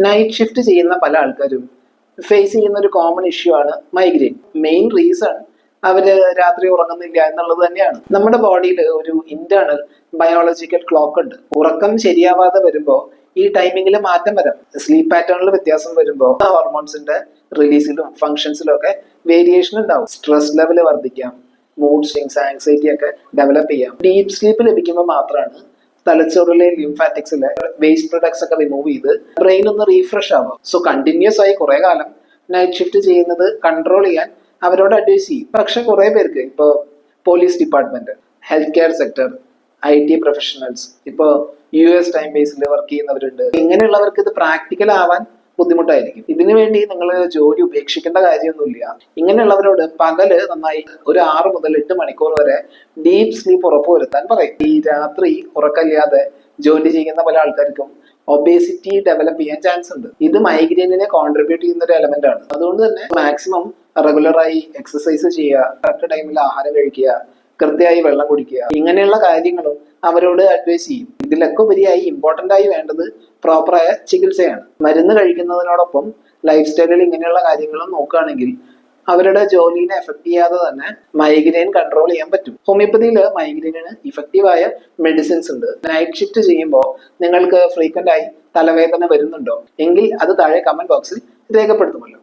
Night shift ചെയ്യുന്ന പല ആൾക്കാരും ഫേസ് ചെയ്യുന്ന ഒരു കോമൺ ഇഷ്യൂ ആണ് മൈഗ്രെയിൻ മെയിൻ റീസൺ അവർ രാത്രി ഉറങ്ങുന്നില്ല എന്നുള്ളത് തന്നെയാണ്. നമ്മുടെ ബോഡിയിൽ ഒരു ഇന്റേണൽ ബയോളജിക്കൽ ക്ലോക്ക് ഉണ്ട്. ഉറക്കം ശരിയാവാതെ വരുമ്പോൾ ഈ ടൈമിങ്ങിൽ മാറ്റം വരാം. സ്ലീപ്പ് പാറ്റേണിൽ വ്യത്യാസം വരുമ്പോൾ ഹോർമോൺസിന്റെ റിലീസിലും ഫങ്ഷൻസിലും ഒക്കെ വേരിയേഷൻ ഉണ്ടാവും. സ്ട്രെസ് ലെവൽ വർദ്ധിക്കാം. മൂഡ് സ്വിങ്സ് ആങ്സൈറ്റി ഒക്കെ ഡെവലപ്പ് ചെയ്യാം. ഡീപ് സ്ലീപ്പ് ലഭിക്കുമ്പോൾ മാത്രമാണ് തലച്ചോറിലെ ലിംഫാറ്റിക്സിലെ വേസ്റ്റ് പ്രൊഡക്ട്സ് ഒക്കെ റിമൂവ് ചെയ്ത് ബ്രെയിൻ ഒന്ന് റീഫ്രഷ് ആവും. സോ കണ്ടിന്യൂസ് ആയി കുറെ കാലം നൈറ്റ് ഷിഫ്റ്റ് ചെയ്യുന്നത് കൺട്രോൾ ചെയ്യാൻ അവരോട് അഡ്വൈസ് ചെയ്യും. പക്ഷെ കുറെ പേർക്ക് ഇപ്പോൾ police department health care sector I T professionals ഇപ്പോൾ യു എസ് ടൈം ബേസിൽ വർക്ക് ചെയ്യുന്നവരുണ്ട്. ഇങ്ങനെയുള്ളവർക്ക് ഇത് പ്രാക്ടിക്കൽ ആവാൻ ബുദ്ധിമുട്ടായിരിക്കും. ഇതിനു വേണ്ടി നിങ്ങൾ ജോലി ഉപേക്ഷിക്കേണ്ട കാര്യമൊന്നുമില്ല. ഇങ്ങനെയുള്ളവരോട് പകൽ നന്നായി ഒരു ആറ് മുതൽ എട്ട് മണിക്കൂർ വരെ ഡീപ് സ്ലീപ്പ് ഉറപ്പ് ഉറപ്പുവരുത്താൻ പറയും. ഈ രാത്രി ഉറക്കമില്ലാതെ ജോലി ചെയ്യുന്ന പല ആൾക്കാർക്കും ഒബേസിറ്റി ഡെവലപ്പ് ചെയ്യാൻ ചാൻസ് ഉണ്ട്. ഇത് മൈഗ്രെയിനിനെ കോൺട്രിബ്യൂട്ട് ചെയ്യുന്ന ഒരു എലമെന്റ് ആണ്. അതുകൊണ്ട് തന്നെ മാക്സിമം റെഗുലറായി എക്സസൈസ് ചെയ്യുക കറക്റ്റ് ടൈമിൽ ആഹാരം കഴിക്കുക കൃത്യമായി വെള്ളം കുടിക്കുക ഇങ്ങനെയുള്ള കാര്യങ്ങളും അവരോട് അഡ്വൈസ് ചെയ്യും. ഇതിലൊക്കെ ഉപരിയായി ഇമ്പോർട്ടന്റ് ആയി വേണ്ടത് പ്രോപ്പറായ ചികിത്സയാണ്. മരുന്ന് കഴിക്കുന്നതിനോടൊപ്പം ലൈഫ് സ്റ്റൈലിൽ ഇങ്ങനെയുള്ള കാര്യങ്ങളും നോക്കുകയാണെങ്കിൽ അവരുടെ ജോലിനെ എഫക്ട് ചെയ്യാതെ തന്നെ മൈഗ്രെയിൻ കൺട്രോൾ ചെയ്യാൻ പറ്റും. ഹോമിയോപ്പതിയിൽ മൈഗ്രെയിനിന് ഇഫക്റ്റീവായ മെഡിസിൻസ് ഉണ്ട്. നൈറ്റ് ഷിഫ്റ്റ് ചെയ്യുമ്പോൾ നിങ്ങൾക്ക് ഫ്രീക്വന്റ് ആയി തലവേദന വരുന്നുണ്ടോ? എങ്കിൽ അത് താഴെ കമന്റ് ബോക്സിൽ രേഖപ്പെടുത്തുമല്ലോ.